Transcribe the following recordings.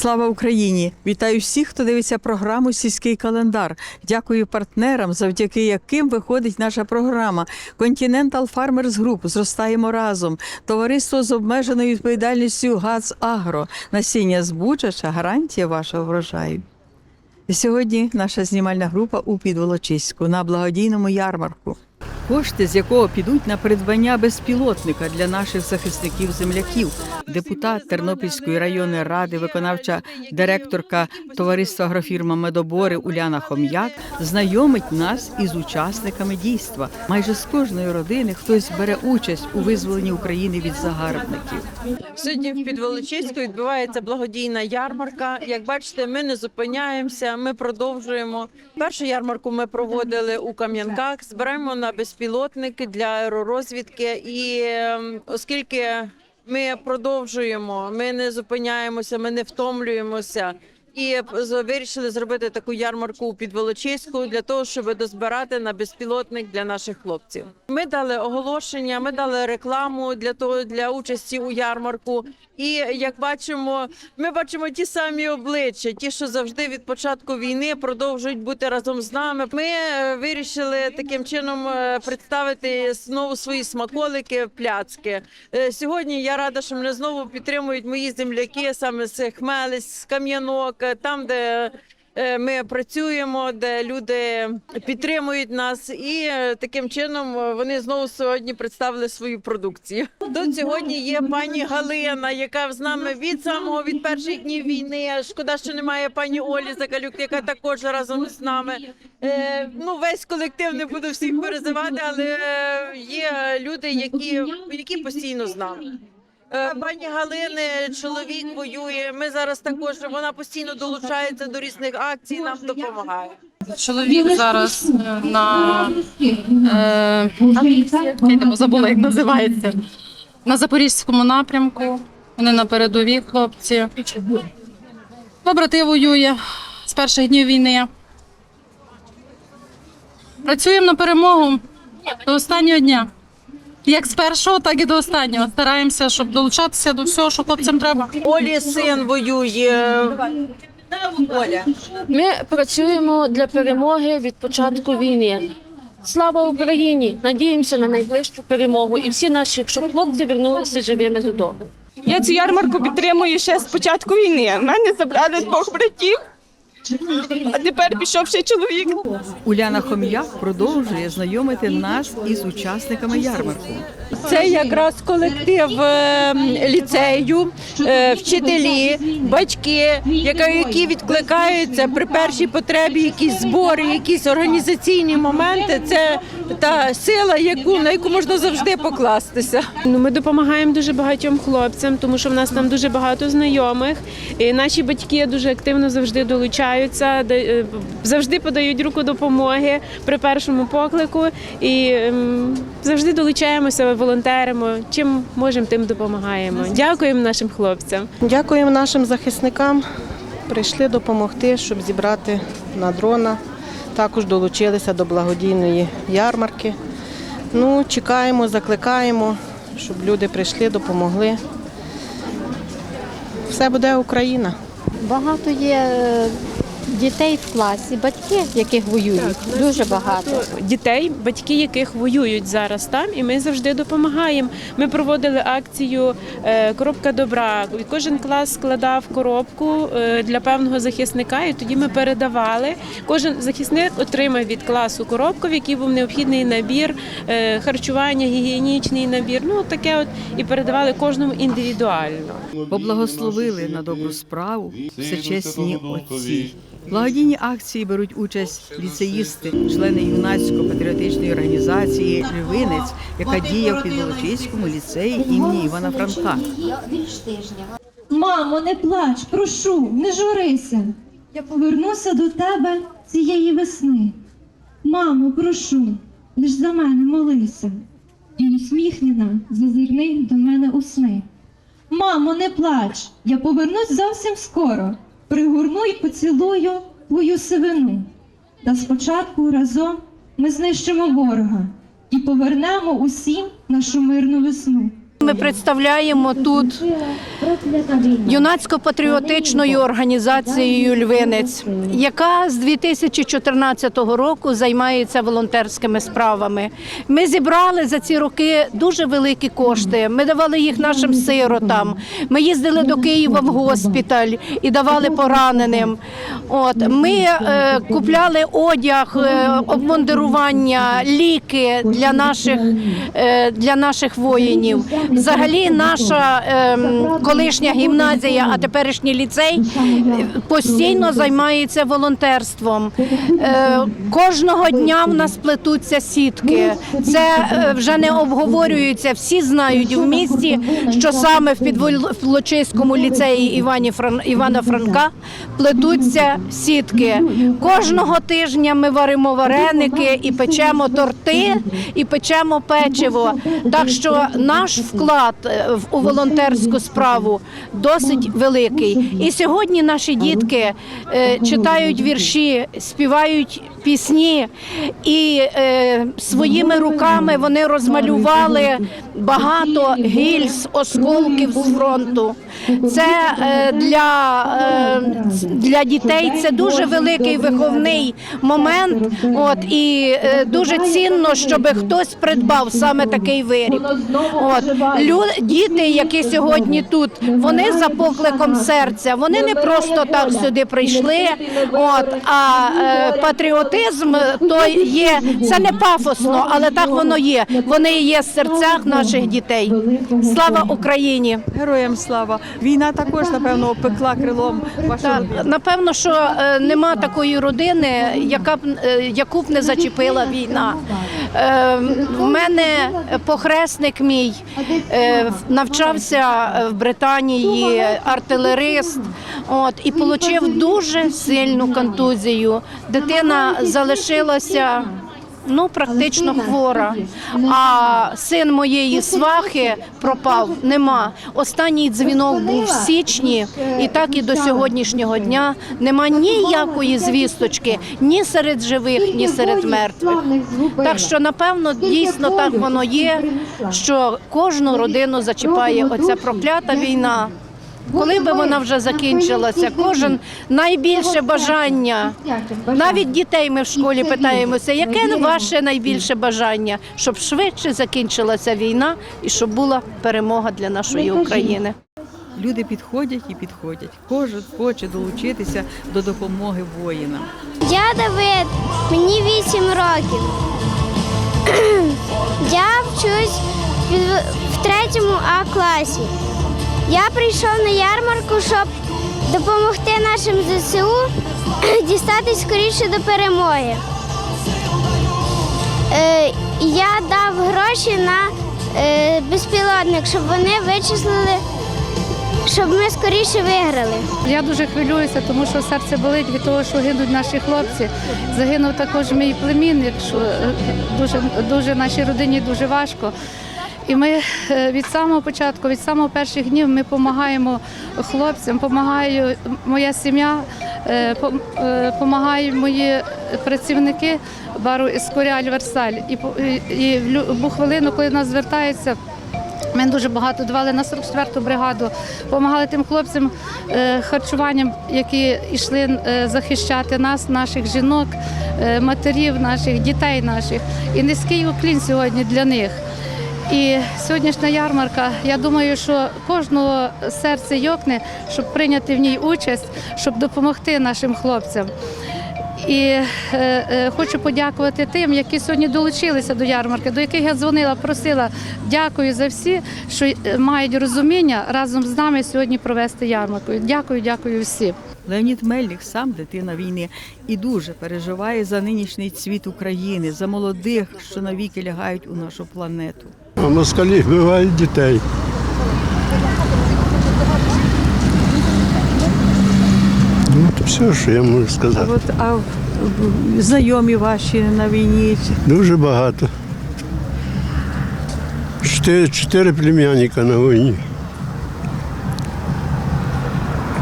Слава Україні! Вітаю всіх, хто дивиться програму Сільський календар. Дякую партнерам, завдяки яким виходить наша програма. Continental Farmers Group. Зростаємо разом. Товариство з обмеженою відповідальністю ГАЦ Агро. Насіння збучача гарантія вашого врожаю. Сьогодні наша знімальна група у Підволочиську на благодійному ярмарку. Кошти, з якого підуть на придбання безпілотника для наших захисників-земляків, депутат Тернопільської районної ради, виконавча директорка товариства агрофірма Медобори Уляна Хом'як знайомить нас із учасниками дійства. Майже з кожної родини хтось бере участь у визволенні України від загарбників. Сьогодні в Підволочиську відбувається благодійна ярмарка. Як бачите, ми не зупиняємося, ми продовжуємо. Першу ярмарку ми проводили у Кам'янках. Збираємо на безпілотники для аеророзвідки. І ем, оскільки ми продовжуємо, ми не зупиняємося, ми не втомлюємося. І з- вирішили зробити таку ярмарку у Підволочиську для того, щоб дозбирати на безпілотник для наших хлопців. Ми дали оголошення, ми дали рекламу для того для участі у ярмарку. І як бачимо, ми бачимо ті самі обличчя, ті, що завжди від початку війни продовжують бути разом з нами. Ми е, вирішили таким чином е, представити знову свої смаколики, пляцки. Е, Сьогодні я рада, що мене знову підтримують мої земляки саме з Хмелець, з Кам'янок, там, де ми працюємо, де люди підтримують нас, і е, таким чином е, вони знову сьогодні представили свою продукцію. Тут сьогодні є пані Галина, яка з нами від самого від перших днів війни. Шкода, що немає пані Олі Закалюк, яка також разом з нами. Е, ну, весь колектив не буду всіх перезивати, але е, є люди, які, які постійно з нами. Е, Пані Галини чоловік воює. Ми зараз також вона постійно долучається до різних акцій, нам допомагає. Чоловік зараз е, на е, я забула, як називається. На запорізькому напрямку. Вони на передовій хлопці. Побрати воює з перших днів війни. Працюємо на перемогу до останнього дня. Як з першого, так і до останнього. Стараємося, щоб долучатися до всього, що хлопцям треба. Олі син воює. Оля. Ми працюємо для перемоги від початку війни. Слава Україні! Надіємося на найближчу перемогу. І всі наші, щоб хлопці вернулися живими додому. Я цю ярмарку підтримую ще з початку війни. У мене забрали двох братів, а тепер пішов ще чоловік. Уляна Хом'як продовжує знайомити нас із учасниками ярмарку. Це якраз колектив е, ліцею, е, вчителі, батьки, які відкликаються при першій потребі, якісь збори, якісь організаційні моменти. Це та сила, яку на яку можна завжди покластися. Ну, ми допомагаємо дуже багатьом хлопцям, тому що в нас там дуже багато знайомих. І наші батьки дуже активно завжди долучаються, де- е, завжди подають руку допомоги при першому поклику і ем, завжди долучаємося, волонтеримо. Чим можемо, тим допомагаємо. Дякуємо нашим хлопцям. Дякуємо нашим захисникам. Прийшли допомогти, щоб зібрати на дрона. Також долучилися до благодійної ярмарки. Ну, чекаємо, закликаємо, щоб люди прийшли, допомогли. Все буде Україна. Багато є е, дітей в класі, батьки, яких воюють. Дуже багато. дітей, батьки яких воюють зараз там, і ми завжди допомагаємо. Ми проводили акцію е, Коробка добра. І Кожен клас складав коробку е, для певного захисника, і тоді ми передавали. Кожен захисник отримав від класу коробку, в якій був необхідний набір е, харчування, гігієнічний набір. Ну таке от і передавали кожному індивідуально. Поблагословили на добру справу всечесні отці. Благодійні акції беруть участь ліцеїсти, члени юнацько-патріотичної організації Живинець, яка діє в Підволочиському ліцеї імені Івана Франка. Мамо, не плач, прошу, не журися. Я повернуся до тебе цієї весни. Мамо, прошу, лиш за мене молися. І усміхнена, зазирни до мене у сни. Мамо, не плач, я повернусь зовсім скоро. Пригорну й поцілую твою сивину. Та спочатку разом ми знищимо ворога і повернемо усім нашу мирну весну. Ми представляємо тут юнацько-патріотичною організацією Львинець, яка з 2014 року займається волонтерськими справами. Ми зібрали за ці роки дуже великі кошти. Ми давали їх нашим сиротам. Ми їздили до Києва в госпіталь і давали пораненим. От ми е, купляли одяг, е, обмундирування, ліки для наших, е, для наших воїнів. Взагалі, наша ем, колишня гімназія, а теперішній ліцей постійно займається волонтерством. Е, Кожного дня в нас плетуться сітки. Це е, вже не обговорюється. Всі знають в місті, що саме в Підволочиському ліцеї Івані. Івана Франка плетуться сітки. Кожного тижня ми варимо вареники і печемо торти, і печемо печиво. Так що наш вклад е, у волонтерську справу досить великий. І сьогодні наші дітки е, читають вірші, співають пісні, і е, своїми руками вони розмалювали багато гільз, осколків з фронту. Це е, для, е, для дітей це дуже великий виховний момент. От і е, дуже цінно, щоб хтось придбав саме такий виріб. От лю, діти, які сьогодні тут, вони за покликом серця. Вони не просто так сюди прийшли. От а патріотизм то є це не пафосно, але так воно є. Вони є в серцях наших дітей. Слава Україні! Героям слава! Війна також, напевно, опекла крилом вашу Так, родину. напевно, що е, нема такої родини, яка б е, яку б не зачепила війна. Е, в мене похресник мій е, навчався в Британії артилерист, от і отримав дуже сильну контузію. Дитина залишилася. Ну, практично хвора. А син моєї свахи пропав. Нема. Останній дзвінок був в січні, і так і до сьогоднішнього дня нема ніякої звісточки ні серед живих, ні серед мертвих. Так що, напевно, дійсно так воно є, що кожну родину зачіпає оця проклята війна. Коли би вона вже закінчилася, кожен найбільше бажання. Навіть дітей ми в школі питаємося, яке ваше найбільше бажання, щоб швидше закінчилася війна і щоб була перемога для нашої України. Люди підходять і підходять. Кожен хоче долучитися до допомоги воїнам. Я Давид, мені 8 років. Я вчусь в- в третьому А класі. Я прийшов на ярмарку, щоб допомогти нашим ЗСУ дістатись скоріше до перемоги. Е, я дав гроші на е, безпілотник, щоб вони вичислили, щоб ми скоріше виграли. Я дуже хвилююся, тому що серце болить від того, що гинуть наші хлопці. Загинув також мій племінник, що е, дуже, дуже нашій родині дуже важко. І ми е, від самого початку, від самих перших днів, ми допомагаємо хлопцям, допомагає моя сім'я, допомагають мої працівники бару Ескоряль Версаль. І, в любу хвилину, коли нас звертаються, ми дуже багато давали на 44-ту бригаду, допомагали тим хлопцям е, харчуванням, які йшли е, захищати нас, наших жінок, е, матерів наших, дітей наших. І низький уклін сьогодні для них. І сьогоднішня ярмарка, я думаю, що кожного серце йокне, щоб прийняти в ній участь, щоб допомогти нашим хлопцям. І е, е, хочу подякувати тим, які сьогодні долучилися до ярмарки, до яких я дзвонила, просила. Дякую за всі, що е, мають розуміння разом з нами сьогодні провести ярмарку. Дякую, дякую всім. Леонід Мельник сам дитина війни і дуже переживає за нинішній цвіт України, за молодих, що навіки лягають у нашу планету. А москалі вбивають дітей. Ну, то все, що я можу А сказати. от а знайомі ваші на війні Дуже багато. Чотири, чотири племянника на війні.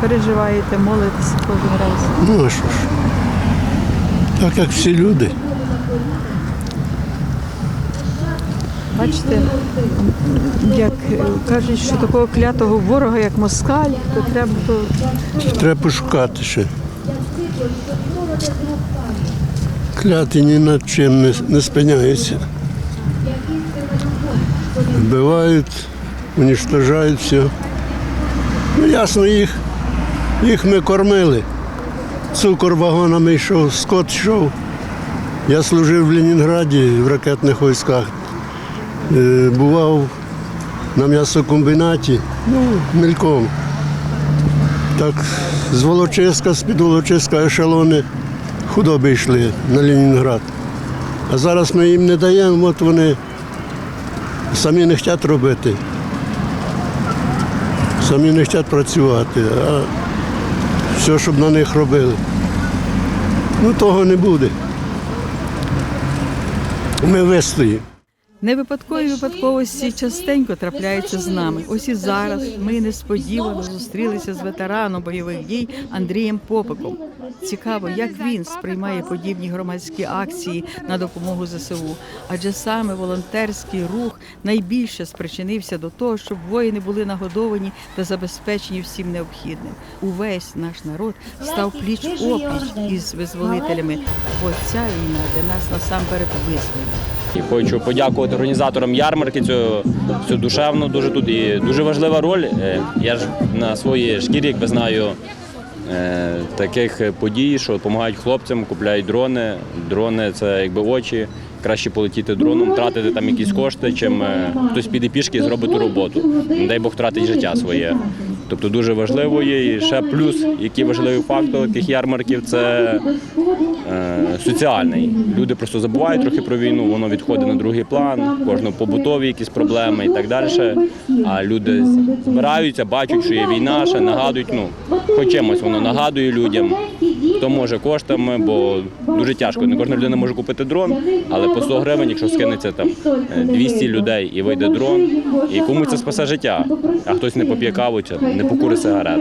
переживаєте, молитеся кожен раз? Ну а що ж? Так як всі люди. Бачите, як кажуть, що такого клятого ворога, як москаль, то треба то Треба пошукати ще. Кляти ні над чим не, не спиняються. Вбивають, уничтожають все. Ну, ясно, їх, їх ми кормили. Цукор вагонами йшов, скот йшов. Я служив в Ленінграді в ракетних військах. Е, Бував на м'ясокомбінаті, ну, мельком. Так, з Волочиська, з-під Волочиська ешелони худоби йшли на Ленінград. А зараз ми їм не даємо, от вони самі не хочуть робити. Самі не хочуть працювати, а все, щоб на них робили. Ну, того не буде. Ми вистоїмо. Невипадкові випадковості частенько трапляються з нами. Ось і зараз ми несподівано зустрілися з ветераном бойових дій Андрієм Попиком. Цікаво, як він сприймає подібні громадські акції на допомогу ЗСУ. Адже саме волонтерський рух найбільше спричинився до того, щоб воїни були нагодовані та забезпечені всім необхідним. Увесь наш народ став пліч опліч із визволителями, бо ця війна для нас насамперед визволення. І хочу подякувати організаторам ярмарки цього, цю душевну дуже тут і дуже важлива роль. Е, Я ж на своїй шкірі, якби знаю е, таких подій, що допомагають хлопцям, купляють дрони. Дрони це якби очі. Краще полетіти дроном, тратити там якісь кошти, чим е, хтось піде пішки і зробить роботу. Дай Бог тратить життя своє. Тобто дуже важливо є. І ще плюс, який важливий фактор тих ярмарків, це е, соціальний. Люди просто забувають трохи про війну, воно відходить на другий план, кожного побутові якісь проблеми і так далі. А люди збираються, бачать, що є війна, ще нагадують, ну, хоч чимось воно нагадує людям. Хто може коштами, бо дуже тяжко. Не кожна людина може купити дрон, але по 100 гривень, якщо скинеться там е, 200 людей і вийде дрон, і комусь це спасе життя, а хтось не поп'є каву, не покури сигарет.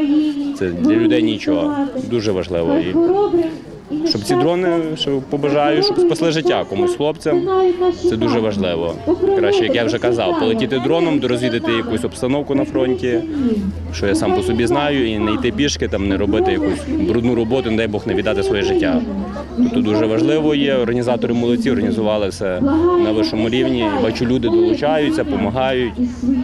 Це для людей нічого. Дуже важливо. І щоб ці дрони що побажаю, щоб спасли життя комусь хлопцям. Це дуже важливо. Краще, як я вже казав, полетіти дроном, дорозвідати якусь обстановку на фронті, що я сам по собі знаю, і не йти пішки, там не робити якусь брудну роботу, не дай Бог не віддати своє життя. Тобто дуже важливо є. Організатори молодці, організували все на вищому рівні. Бачу, люди долучаються, допомагають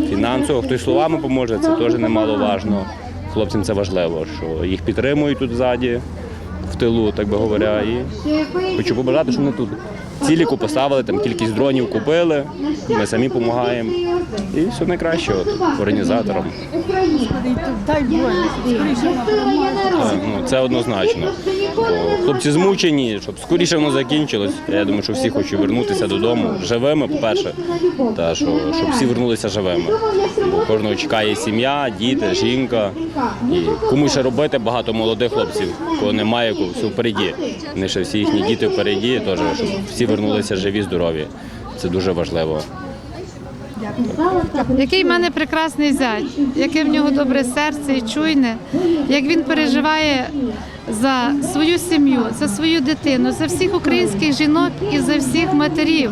фінансово. Хтось словами поможе, це теж немаловажно. Хлопцям це важливо, що їх підтримують тут ззаді в тилу, так би говоря. І хочу побажати, щоб вони тут ціліку поставили, там кількість дронів купили, ми самі допомагаємо. І все найкраще от, організаторам. Дай Е, Ну, це однозначно. Хлопці змучені, щоб скоріше воно закінчилось. Я думаю, що всі хочуть вернутися додому живими, по-перше, та що, щоб всі вернулися живими. Бо кожного чекає сім'я, діти, жінка. І комусь ще робити багато молодих хлопців, кого немає, кого все впереді. Вони ще всі їхні діти впереді, теж, щоб всі вернулися живі, здорові. Це дуже важливо. Який в мене прекрасний зять, яке в нього добре серце і чуйне, як він переживає за свою сім'ю, за свою дитину, за всіх українських жінок і за всіх матерів,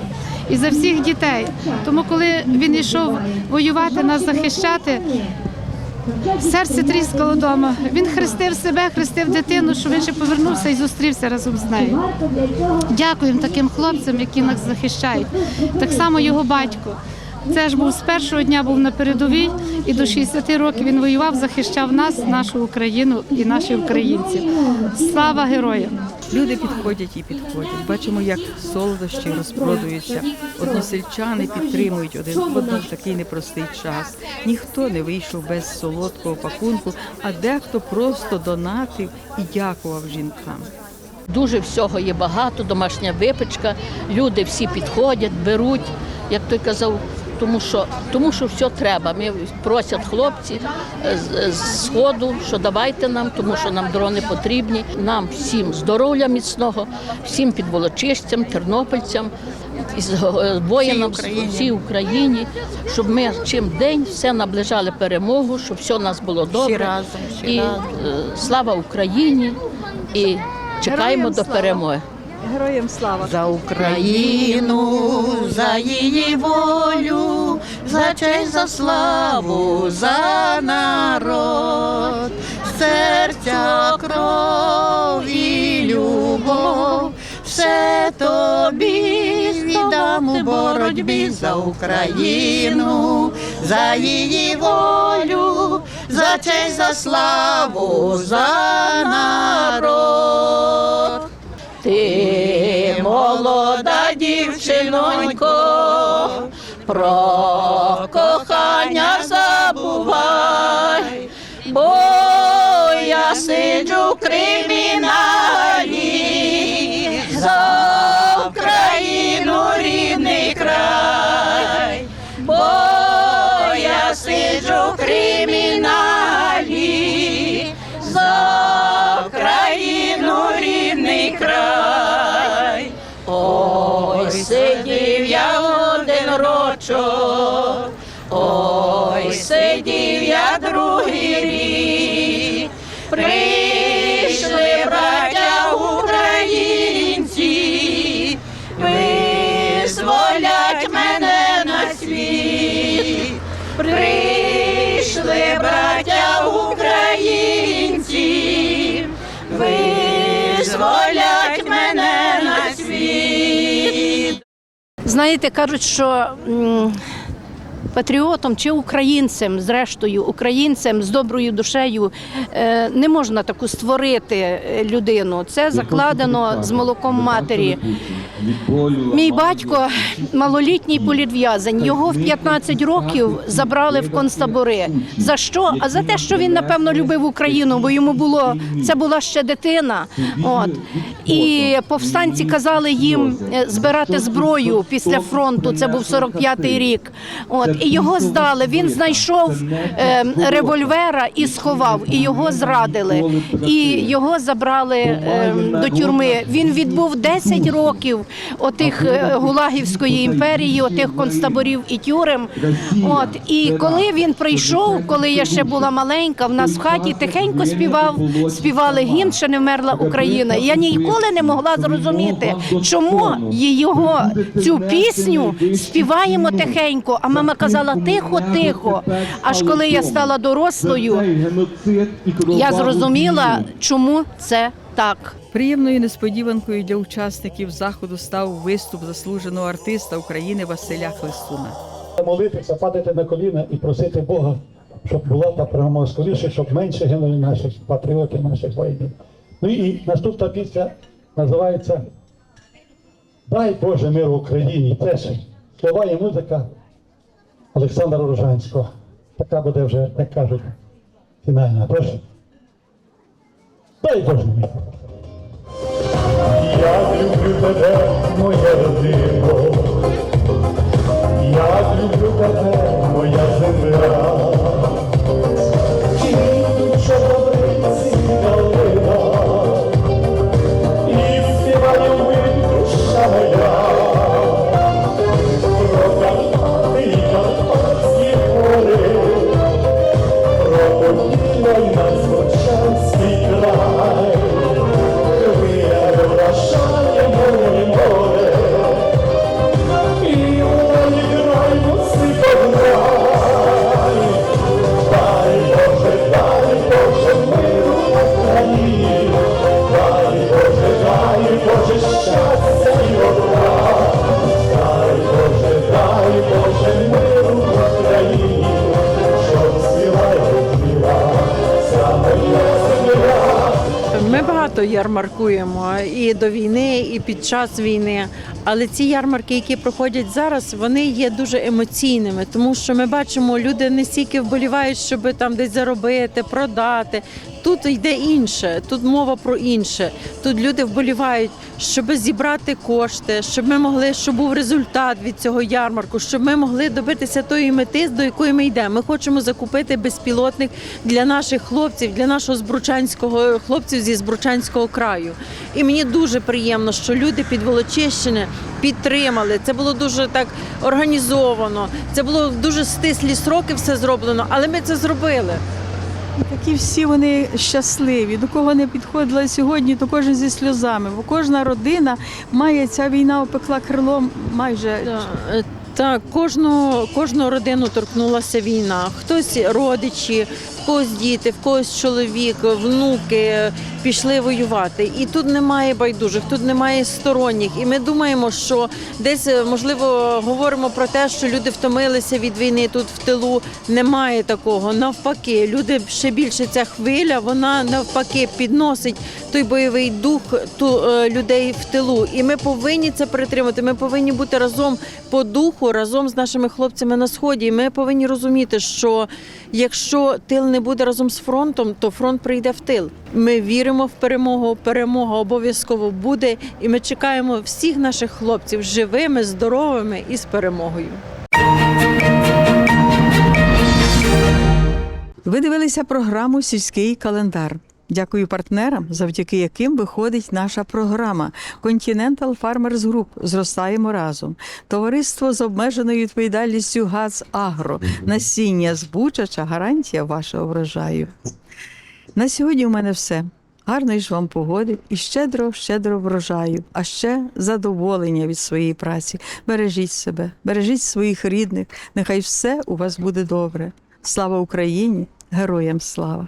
і за всіх дітей. Тому, коли він йшов воювати, нас захищати. Серце тріскало вдома. Він хрестив себе, хрестив дитину, щоб він ще повернувся і зустрівся разом з нею. Дякуємо таким хлопцям, які нас захищають. Так само його батько. Це ж був з першого дня був на передовій, і до 60 років він воював, захищав нас, нашу Україну і наших українців. Слава героям! Люди підходять і підходять. Бачимо, як солодощі розпродуються. Односельчани підтримують один одного в такий непростий час. Ніхто не вийшов без солодкого пакунку, а дехто просто донатив і дякував жінкам. Дуже всього є багато, домашня випічка. Люди всі підходять, беруть. Як той казав, тому що, тому що все треба. Ми просять хлопці е, з, з сходу, що давайте нам, тому що нам дрони потрібні. Нам всім здоров'я міцного, всім підволочистям, тернопільцям. З- е, воїнам всій Україні, щоб ми чим день все наближали перемогу, щоб все у нас було добре. разом, всі і разом. е, слава Україні! І чекаємо Героям до слава. перемоги. Героям слава! За Україну, за її волю, за честь, за славу, за народ, серця кров і любов, все тобі віддам у боротьбі за Україну, за її волю, за честь, за славу, за народ. Ти молода дівчинонько, про кохання забувай, бо я сиджу в Знаєте, кажуть, що патріотом чи українцем, зрештою, українцем з доброю душею е, не можна таку створити е, людину. Це закладено з молоком матері. Мій батько малолітній політв'язень. Його в 15 років забрали в концтабори. За що? А за те, що він напевно любив Україну, бо йому було це була ще дитина. От і повстанці казали їм е, збирати зброю після фронту. Це був 45-й рік. От і його здали. Він знайшов е, револьвера і сховав, і його зрадили. І його забрали е, до тюрми. Він відбув 10 років отих е, Гулагівської імперії, отих концтаборів і тюрем. От і коли він прийшов, коли я ще була маленька, в нас в хаті тихенько співав, співали гімн, ще не вмерла Україна. Я ніколи не могла зрозуміти, чому його цю пісню співаємо тихенько. А мама казала тихо, тихо. Аж коли я стала дорослою, я зрозуміла, чому це так. Приємною несподіванкою для учасників заходу став виступ заслуженого артиста України Василя Хлистуна. молитися, падати на коліна і просити Бога, щоб була та перемога скоріше, щоб менше гинули наших патріотів, наших воїнів. Ну і наступна пісня називається Дай Боже мир Україні. Це ж слова і музика Олександра Рожанського. Така буде вже, як кажуть, фінальна. Тож, дай Боже мир. Я люблю тебе, моя родина. Я люблю тебе, моя земля. Багато ярмаркуємо і до війни, і під час війни. Але ці ярмарки, які проходять зараз, вони є дуже емоційними, тому що ми бачимо, люди не стільки вболівають, щоб там десь заробити, продати. Тут йде інше, тут мова про інше. Тут люди вболівають, щоб зібрати кошти, щоб ми могли, щоб був результат від цього ярмарку, щоб ми могли добитися тої мети, до якої ми йдемо. Ми хочемо закупити безпілотник для наших хлопців, для нашого збручанського хлопців зі збручанського краю. І мені дуже приємно, що люди під Волочищини підтримали. Це було дуже так організовано. Це було дуже стислі сроки все зроблено, але ми це зробили. Такі всі вони щасливі. До кого не підходила сьогодні, то кожен зі сльозами. Бо кожна родина має ця війна опекла крилом майже Е, Так, кожну, кожну родину торкнулася війна. Хтось родичі, когось діти, в когось чоловік, внуки пішли воювати. І тут немає байдужих, тут немає сторонніх. І ми думаємо, що десь е, можливо говоримо про те, що люди втомилися від війни тут в тилу. Немає такого. Навпаки, люди ще більше ця хвиля, вона навпаки підносить той бойовий дух ту, е, людей в тилу. І ми повинні це перетримати. Ми повинні бути разом по духу, разом з нашими хлопцями на сході. І ми повинні розуміти, що якщо тил не буде разом з фронтом, то фронт прийде в тил. Ми віримо в перемогу. Перемога обов'язково буде, і ми чекаємо всіх наших хлопців живими, здоровими і з перемогою. Ви дивилися програму Сільський календар. Дякую партнерам, завдяки яким виходить наша програма Continental Farmers Group Зростаємо разом. Товариство з обмеженою відповідальністю ГАЗ Агро. Насіння збучача гарантія вашого врожаю. На сьогодні у мене все. Гарної ж вам погоди і щедро, щедро врожаю, а ще задоволення від своєї праці. Бережіть себе, бережіть своїх рідних. Нехай все у вас буде добре. Слава Україні! Героям слава!